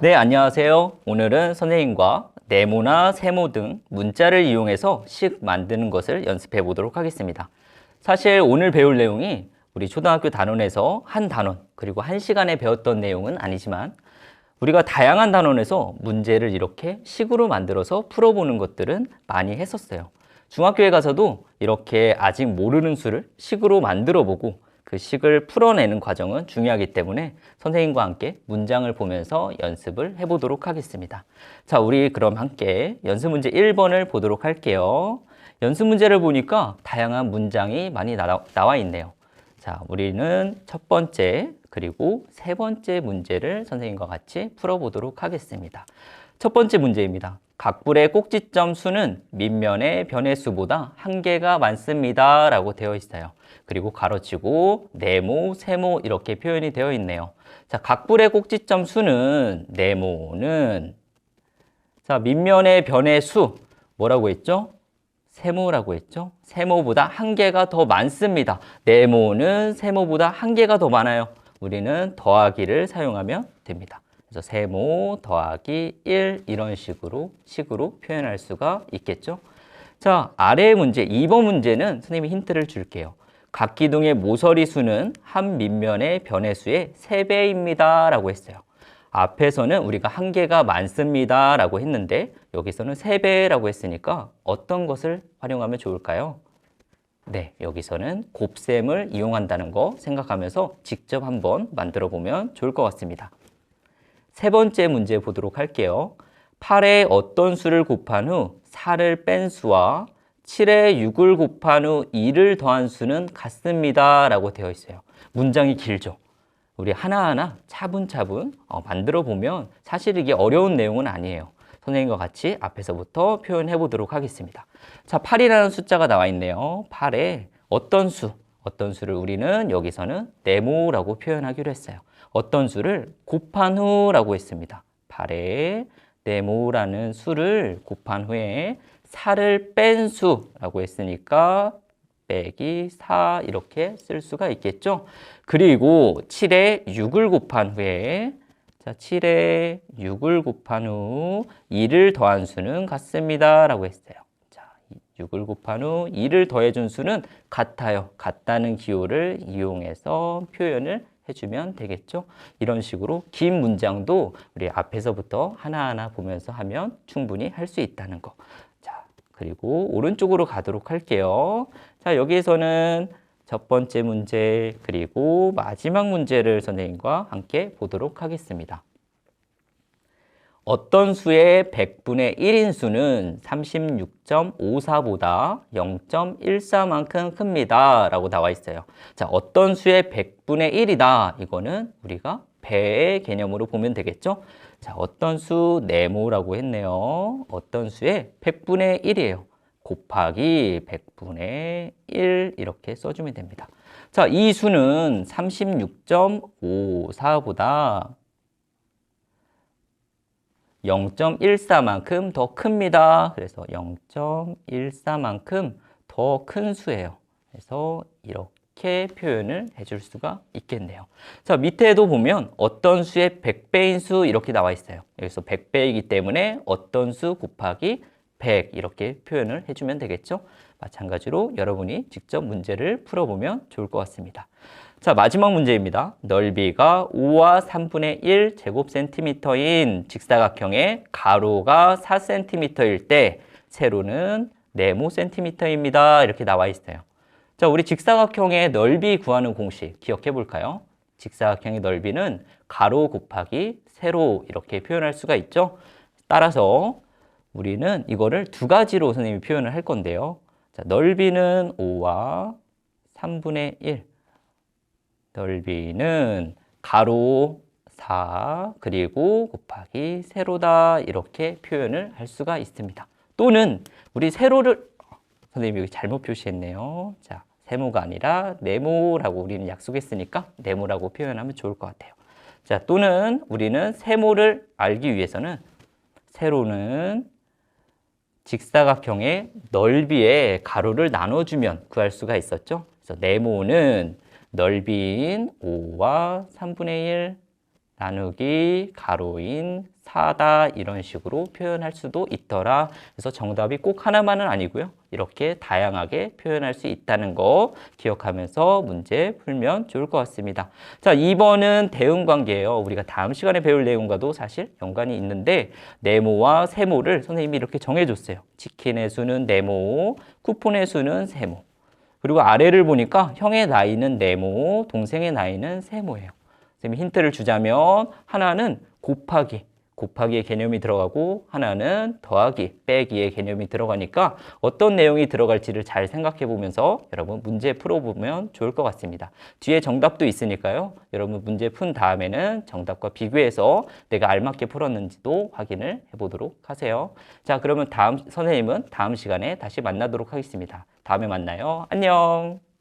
네, 안녕하세요. 오늘은 선생님과 네모나 세모 등 문자를 이용해서 식 만드는 것을 연습해 보도록 하겠습니다. 사실 오늘 배울 내용이 우리 초등학교 단원에서 한 단원 그리고 한 시간에 배웠던 내용은 아니지만 우리가 다양한 단원에서 문제를 이렇게 식으로 만들어서 풀어보는 것들은 많이 했었어요. 중학교에 가서도 이렇게 아직 모르는 수를 식으로 만들어 보고 그 식을 풀어내는 과정은 중요하기 때문에 선생님과 함께 문장을 보면서 연습을 해보도록 하겠습니다. 자, 우리 그럼 함께 연습 문제 1번을 보도록 할게요. 연습 문제를 보니까 다양한 문장이 많이 나, 나와 있네요. 자, 우리는 첫 번째 그리고 세 번째 문제를 선생님과 같이 풀어보도록 하겠습니다. 첫 번째 문제입니다. 각불의 꼭지점 수는 밑면의 변의 수보다 한 개가 많습니다. 라고 되어 있어요. 그리고 가로치고 네모, 세모 이렇게 표현이 되어 있네요. 자, 각불의 꼭지점 수는 네모는 자, 밑면의 변의 수 뭐라고 했죠? 세모라고 했죠? 세모보다 한 개가 더 많습니다. 네모는 세모보다 한 개가 더 많아요. 우리는 더하기를 사용하면 됩니다. 그래서 세모 더하기 1 이런 식으로 식으로 표현할 수가 있겠죠. 자, 아래 문제 2번 문제는 선생님이 힌트를 줄게요. 각 기둥의 모서리 수는 한 밑면의 변의 수의 3배입니다. 라고 했어요. 앞에서는 우리가 한 개가 많습니다. 라고 했는데 여기서는 3배라고 했으니까 어떤 것을 활용하면 좋을까요? 네, 여기서는 곱셈을 이용한다는 거 생각하면서 직접 한번 만들어 보면 좋을 것 같습니다. 세 번째 문제 보도록 할게요. 8에 어떤 수를 곱한 후 4를 뺀 수와 7에 6을 곱한 후 2를 더한 수는 같습니다. 라고 되어 있어요. 문장이 길죠. 우리 하나하나 차분차분 어, 만들어 보면 사실 이게 어려운 내용은 아니에요. 선생님과 같이 앞에서부터 표현해 보도록 하겠습니다. 자, 8이라는 숫자가 나와 있네요. 8에 어떤 수, 어떤 수를 우리는 여기서는 네모라고 표현하기로 했어요. 어떤 수를 곱한 후라고 했습니다. 8에 네모라는 수를 곱한 후에 4를 뺀 수라고 했으니까 빼기 4 이렇게 쓸 수가 있겠죠. 그리고 7에 6을 곱한 후에 자, 7에 6을 곱한 후 2를 더한 수는 같습니다. 라고 했어요. 자, 6을 곱한 후 2를 더해준 수는 같아요. 같다는 기호를 이용해서 표현을 해주면 되겠죠. 이런 식으로 긴 문장도 우리 앞에서부터 하나하나 보면서 하면 충분히 할 수 있다는 거. 자, 그리고 오른쪽으로 가도록 할게요. 자, 여기에서는 첫 번째 문제 그리고 마지막 문제를 선생님과 함께 보도록 하겠습니다. 어떤 수의 100분의 1인 수는 36.54보다 0.14만큼 큽니다. 라고 나와 있어요. 자, 어떤 수의 100분의 1이다. 이거는 우리가 배의 개념으로 보면 되겠죠? 자, 어떤 수 네모라고 했네요. 어떤 수의 100분의 1이에요. 곱하기 100분의 1 이렇게 써주면 됩니다. 자, 이 수는 36.54보다 0.14만큼 더 큽니다. 그래서 0.14만큼 더 큰 수예요. 그래서 이렇게 표현을 해줄 수가 있겠네요. 자, 밑에도 보면 어떤 수의 100배인 수 이렇게 나와 있어요. 여기서 100배이기 때문에 어떤 수 곱하기 100 이렇게 표현을 해주면 되겠죠. 마찬가지로 여러분이 직접 문제를 풀어보면 좋을 것 같습니다. 자, 마지막 문제입니다. 넓이가 5와 3분의 1 제곱센티미터인 직사각형의 가로가 4cm일 때 세로는 네모 센티미터입니다. 이렇게 나와 있어요. 자, 우리 직사각형의 넓이 구하는 공식 기억해 볼까요? 직사각형의 넓이는 가로 곱하기 세로 이렇게 표현할 수가 있죠. 따라서 우리는 이거를 두 가지로 선생님이 표현을 할 건데요. 자, 넓이는 5와 3분의 1 넓이는 가로 4 그리고 곱하기 세로다 이렇게 표현을 할 수가 있습니다. 또는 우리 세로를 선생님이 여기 잘못 표시했네요. 자, 세모가 아니라 네모라고 우리는 약속했으니까 네모라고 표현하면 좋을 것 같아요. 자, 또는 우리는 세모를 알기 위해서는 세로는 직사각형의 넓이의 가로를 나눠주면 구할 수가 있었죠. 그래서 네모는 넓이인 5와 3분의 1 나누기 가로인 사다 이런 식으로 표현할 수도 있더라. 그래서 정답이 꼭 하나만은 아니고요. 이렇게 다양하게 표현할 수 있다는 거 기억하면서 문제 풀면 좋을 것 같습니다. 자, 2번은 대응 관계예요. 우리가 다음 시간에 배울 내용과도 사실 연관이 있는데 네모와 세모를 선생님이 이렇게 정해 줬어요. 치킨의 수는 네모, 쿠폰의 수는 세모. 그리고 아래를 보니까 형의 나이는 네모, 동생의 나이는 세모예요. 힌트를 주자면 하나는 곱하기, 곱하기의 개념이 들어가고 하나는 더하기, 빼기의 개념이 들어가니까 어떤 내용이 들어갈지를 잘 생각해 보면서 여러분 문제 풀어보면 좋을 것 같습니다. 뒤에 정답도 있으니까요. 여러분 문제 푼 다음에는 정답과 비교해서 내가 알맞게 풀었는지도 확인을 해보도록 하세요. 자, 그러면 다음 선생님은 다음 시간에 다시 만나도록 하겠습니다. 다음에 만나요. 안녕.